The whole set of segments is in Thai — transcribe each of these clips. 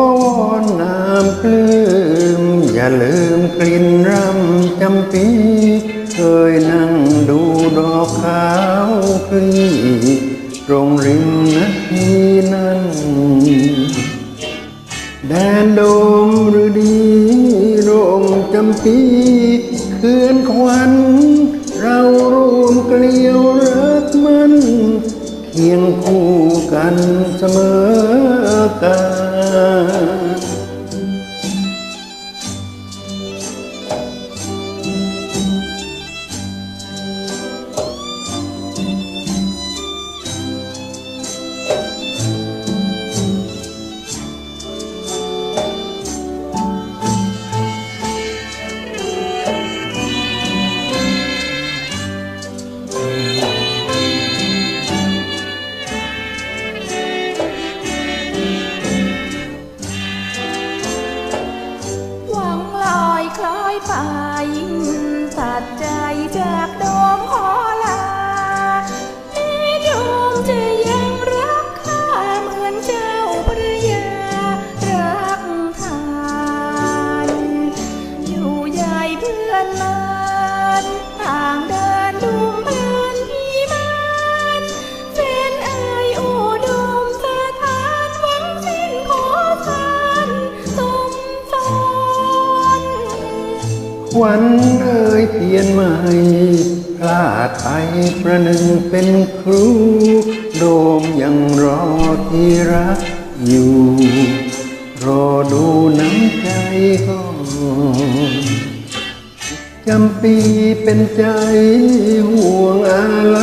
อนน้ำปลื้มอย่าลืมกลิ่นรำจำปี เคยนั่งดูดอกขาวคลีตรงริมนาทีนั้นแดนโดมหรือดีโรงจำปีเคือนควันเรารวมเกลียวรักมันเคียงคู่กันเสมอ ปตั วันเอ่ยเทียนใหม่พลาดไปประหนึ่งเป็นครู โดมยังรอที่รักอยู่ รอดูน้ำใจก่อนจำปีเป็นใจห่วงอะไร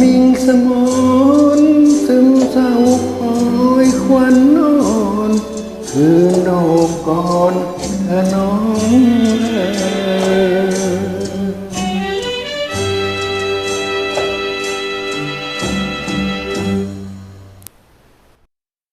นิ่งสมนซึมเศร้าคอยควันนอน คืนโดมก่อน น้